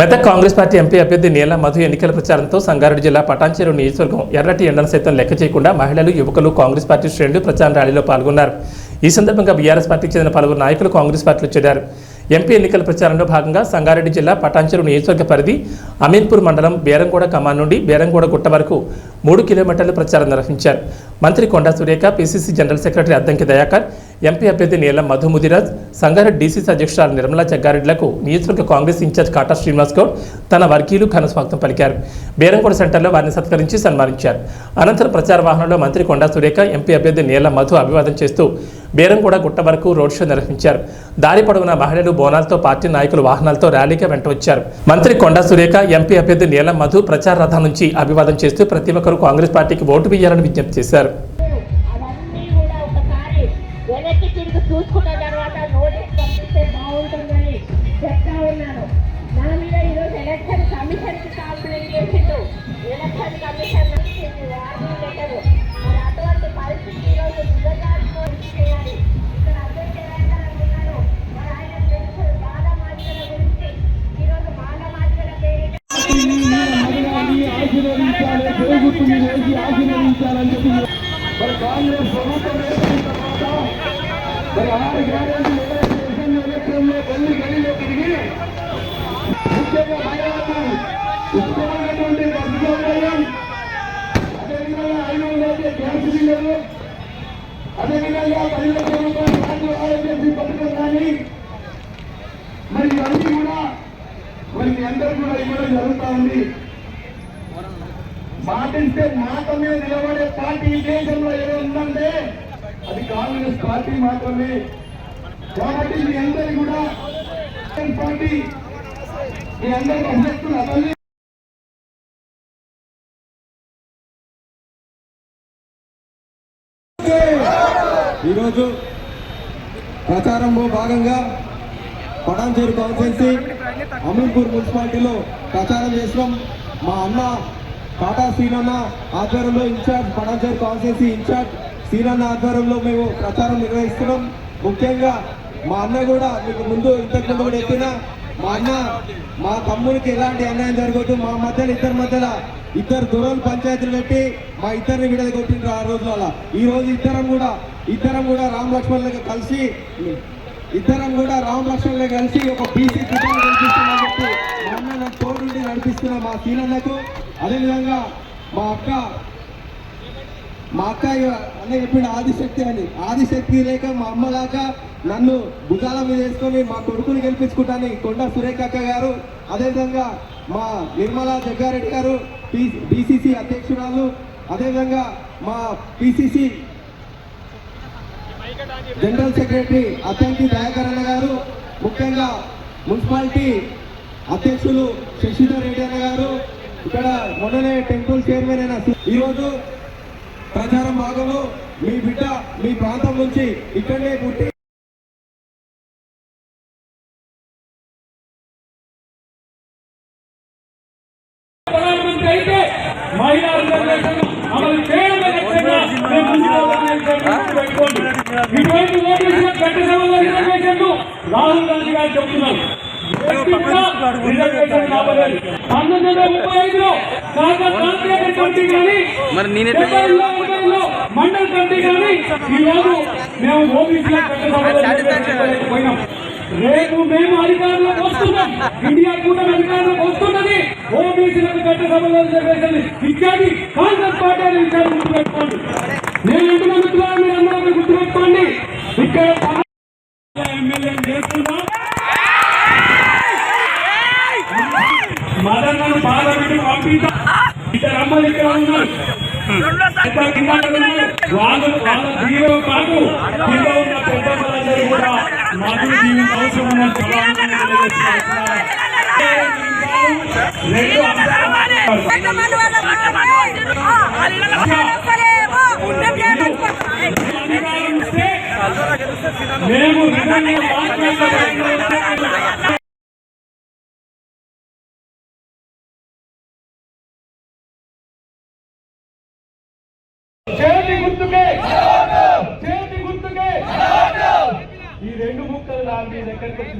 Medak Congress party MP అభ్యర్థి నీల మధు ఎన్నికల ప్రచారంతో సంగారెడ్డి జిల్లా పటాన్చేరు నియోజకవర్గం ఎర్రటి ఎండను సైతం లెక్క చేయకుండా మహిళలు యువకులు కాంగ్రెస్ పార్టీ శ్రేణులు ప్రచార ర్యాలీలో పాల్గొన్నారు. ఈ సందర్భంగా బీఆర్ఎస్ పార్టీకి చెందిన పలువురు నాయకులు కాంగ్రెస్ పార్టీలో చేరారు. ఎంపీ ఎన్నికల ప్రచారంలో భాగంగా సంగారెడ్డి జిల్లా పటాన్చెరు నియోజకవర్గ పరిధి అమీన్పూర్ మండలం బేరంగూడ కమాన్ నుండి బేరంగూడ గుట్ట వరకు మూడు కిలోమీటర్ల ప్రచారం నిర్వహించారు. మంత్రి Konda Surekha PCC general secretary Addanki Dayakar MP అభ్యర్థి నీలం మధు ముదిరాజ్ సంగారెడ్డి డీసీసీ అధ్యక్షురాలు నిర్మలా జగ్గారెడ్డిలకు నియోజకవర్గ Congress in charge Kata Srinivas Goud తన వర్గీయులు ఘన స్వాగతం పలికారు. బేరంగూడ సెంటర్లో వారిని సత్కరించి సన్మానించారు. అనంతరం ప్రచార వాహనంలో మంత్రి కొండా సురేఖ ఎంపీ అభ్యర్థి నీలం మధు అభివాదం చేస్తూ బేరంగూడ గుట్ట వరకు రోడ్ షో నిర్వహించారు. దారి పొడవున మహిళలు బోనాలతో పార్టీ నాయకులు వాహనాలతో ర్యాలీగా వెంట వచ్చారు. మంత్రి కొండా సురేఖ ఎంపీ అభ్యర్థి నీలం మధు ప్రచార రథం నుంచి అభివాదం చేస్తూ ప్రతి ఒక్కరూ కాంగ్రెస్ పార్టీకి ఓటు వేయాలని విజ్ఞప్తి చేశారు. చూసుకున్న తర్వాత నోటీస్ పంపిస్తే బాగుంటుందని చెప్తా ఉన్నాను. నా మీద ఈరోజు ఎలక్షన్ కమిషన్కి కంప్లైంట్ చేసిండు ఎలక్షన్ కమిషన్ వార్నింగ్ లెటర్ మరి అటువంటి పరిస్థితి ఈరోజు నిజంగా చేయాలి. ఇక్కడ అభ్యర్థి ఎవరైనా ఉన్నారు మరి ఆయన తెలుసు బాల మాదిగల గురించి ఈరోజు బాల మాదిగల పేరిట ఆశీర్వదించాలి దేవుడు మీరు వేసి ఆశీర్వదించాలని చెప్పి మరి కాంగ్రెస్ ప్రభుత్వం మరి ఆరు గ్యారెంటీ ఎలక్షన్ ఎలక్షన్లో గల్లీ గల్లీలో తిరిగి ముఖ్యంగా మహిళలకు ఉచితమైనటువంటి బస్సు సౌకర్యం అదేవిధంగా ఐదు వందల గ్యాస్ సిలిండర్లు అదేవిధంగా పది లక్షల రూపాయలు రాజు ఆరోగ్యశ్రీ పథకం కానీ మరి ఇవన్నీ కూడా మరి మీ అందరూ కూడా ఇవ్వడం జరుగుతూ ఉంది మాటిస్తే మాట మీద నిలబడే పార్టీ దేశంలో ఏదో ఉందంటే అది కాంగ్రెస్ పార్టీ మాత్రమే. కాబట్టి మీ అందరి కూడా పార్టీ మీ అందరికి అభ్యర్థులు అతన్ని ఈరోజు ప్రచారంలో భాగంగా పటాన్చేరు కాన్స్టిట్యున్సీ అమీన్పూర్ మున్సిపాలిటీలో ప్రచారం చేసినాం. మా అన్న టాటా శ్రీనన్న ఆధ్వర్యంలో in charge Patancheru constituency in charge శ్రీరన్న ఆధ్వర్యంలో మేము ప్రచారం నిర్వహిస్తున్నాం. ముఖ్యంగా మా అన్న కూడా మీకు ముందు ఇంతకు ముందు కూడా ఎత్తిన మా అన్న మా తమ్ముడికి ఎలాంటి అన్యాయం జరగదు మా మధ్యలో ఇద్దరి మధ్యలో ఇద్దరు దూరం పంచాయతీలు పెట్టి మా ఇద్దరిని విడద కొట్టిండ్రు ఆ రోజుల ఈ రోజు ఇద్దరం కూడా ఇద్దరం కూడా రామ్ లక్ష్మణులకు కలిసి ఇద్దరం కూడా రామ్ లక్ష్మణులకు కలిసి ఒక బీసీ కుటుంబం నడిపిస్తున్నామని చెప్పి మా అన్న నాకు తోడుండి నడిపిస్తున్న మా సీనన్నకు అదేవిధంగా మా అక్క మా అక్క అన్న చెప్పిండు ఆదిశక్తి అని. ఆదిశక్తి లేక మా అమ్మ దాకా నన్ను భుజాల మీద వేసుకొని మా కొడుకుని గెలిపించుకుంటాను కొండ సురేఖ అక్క గారు అదేవిధంగా మా నిర్మలా జగ్గారెడ్డి గారు డిసిసి అధ్యక్షురాలు అదేవిధంగా మా పిసిసి జనరల్ సెక్రటరీ అత్యంతి దయాకర్ అన్న గారు ముఖ్యంగా మున్సిపాలిటీ అధ్యక్షులు శశిధర్ రెడ్డి అన్న గారు ఇక్కడ మొన్ననే టెంపుల్ చైర్మన్ అయిన ఈరోజు ప్రచారం భాగంలో మీ బిడ్డ మీ ప్రాంతం నుంచి ఇక్కడనే పుట్టి ఇటువంటి రాహుల్ గాంధీ గారు చెప్తున్నారు. పంతొమ్మిది వందల ముప్పై ఐదులో కాగా కమిటీ కానీ డెబ్బైలో, ఎనభైలో మండల్ కమిటీ కానీ ఈ రోజు మేము ఓబీసీ పోయినాం. రేపు మేము అధికారంలోకి వస్తున్నాం. ఇండియా కూటమి అధికారంలోకి వస్తున్నది. ఓబీసీలకు చట్టసభలో రిజర్వేషన్ ఇచ్చేది కాంగ్రెస్ పార్టీ అని విషయాన్ని గుర్తుపెట్టుకోండి. నేను ఇంటిలో మిత్రులు మీరు అందరూ గుర్తుపెట్టుకోండి. ఇక్కడ ఎమ్మెల్యే చేస్తున్నాం. మదన్నను పార్లమెంట్ ఇక్కడ ఉన్నారు ఇద్దరు కింద ఉన్నారు. వాళ్ళు వాళ్ళ జీవం కాదు కింద ఉన్న పెద్దలందరూ కూడా మధురు జీవితం అవసరం ఉన్నది రెండు అధికారం ఇస్తే మేము చేతి గుర్తుకే. చేతి గుర్తుకే. ఈ రెండు ముక్కలు లాంటి ఎక్కడికి వచ్చి